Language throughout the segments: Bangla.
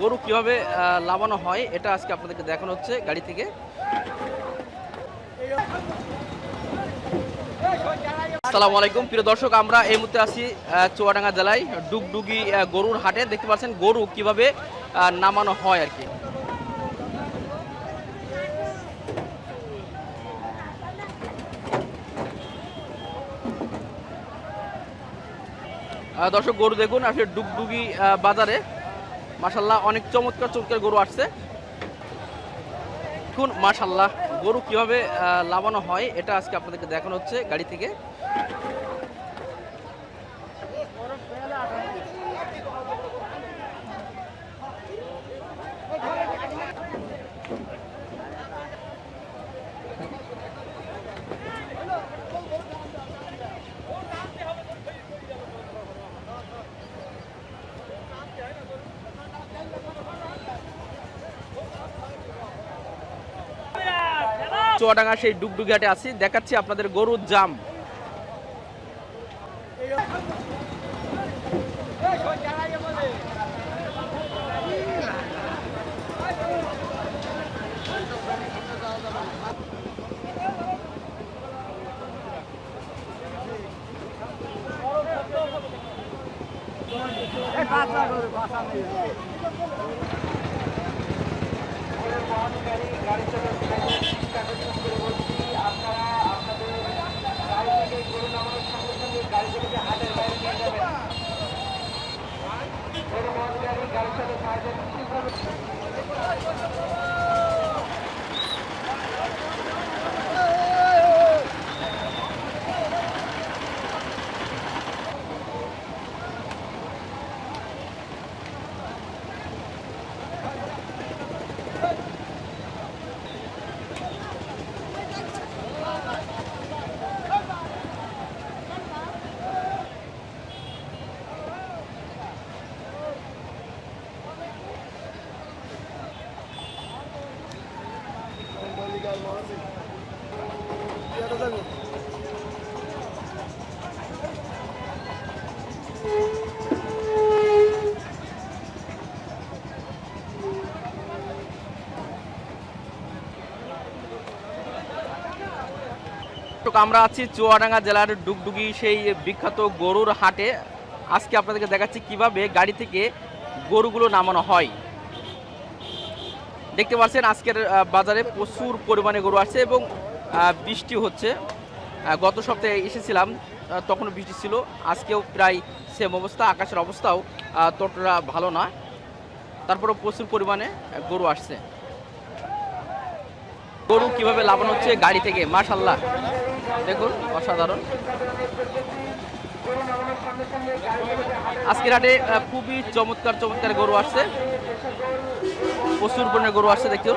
গরু কীভাবে লাবানো হয়, এটা আজকে আপনাদেরকে দেখানো হচ্ছে গাড়ি থেকে। আসসালামু আলাইকুম। প্রিয় দর্শক, আমরা এই মুহূর্তে আছি চুয়াডাঙ্গা জেলায় ডুগডুগি গরুর হাটে। দেখতে পাচ্ছেন গরু কীভাবে নামানো হয় আর কি। দর্শক, গরু দেখুন, আসলে ডুগডুগি বাজারে। মাসাল্লাহ অনেক চমৎকার চমৎকার গরু আসছে। দেখুন, মাশাল্লাহ, গরু কীভাবে লাভানো হয়, এটা আজকে আপনাদেরকে দেখানো হচ্ছে গাড়ি থেকে। চুয়াডাঙ্গা সেই ডুগডুগি হাটে আছি। দেখাচ্ছি আপনাদের গরুর জাম। তো すごい。আমরা আছি চুয়াডাঙ্গা জেলার ডুগডুগি সেই বিখ্যাত গরুর হাটে। আজকে আপনাদেরকে দেখাচ্ছি কীভাবে গাড়ি থেকে গরুগুলো নামানো হয়। দেখতে পাচ্ছেন আজকের বাজারে প্রচুর পরিমাণে গরু আসছে এবং বৃষ্টি হচ্ছে। গত সপ্তাহে এসেছিলাম তখন বৃষ্টি ছিল। আজকেও প্রায় সেম অবস্থা, আকাশের অবস্থাও ততটা ভালো না। তারপরেও প্রচুর পরিমাণে গরু আসছে। গরু কীভাবে লাভানো হচ্ছে গাড়ি থেকে? মাশাল্লাহ দেখুন, অসাধারণ। আজকের হাটে খুবই চমৎকার চমৎকার গরু আসছে। প্রচুর পরিমাণে গরু আসছে, দেখুন।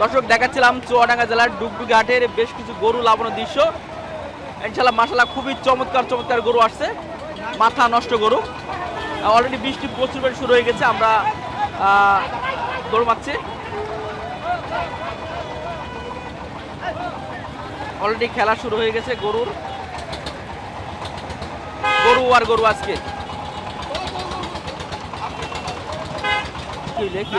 দর্শক, দেখাচ্ছিলাম চুয়াডাঙ্গা জেলার ডুগডুগি হাটের বেশ কিছু গরু লাভানোর দৃশ্য। ইনশাল্লাহ মাসাল্লাহ খুবই চমৎকার চমৎকার গরু আসছে। মাথা নষ্ট গরু। অলরেডি বৃষ্টি প্রচুর শুরু হয়ে গেছে, আমরা গরু মারছি। অলরেডি খেলা শুরু হয়ে গেছে গরুর। গরু আর গরু আজকে। কি কি?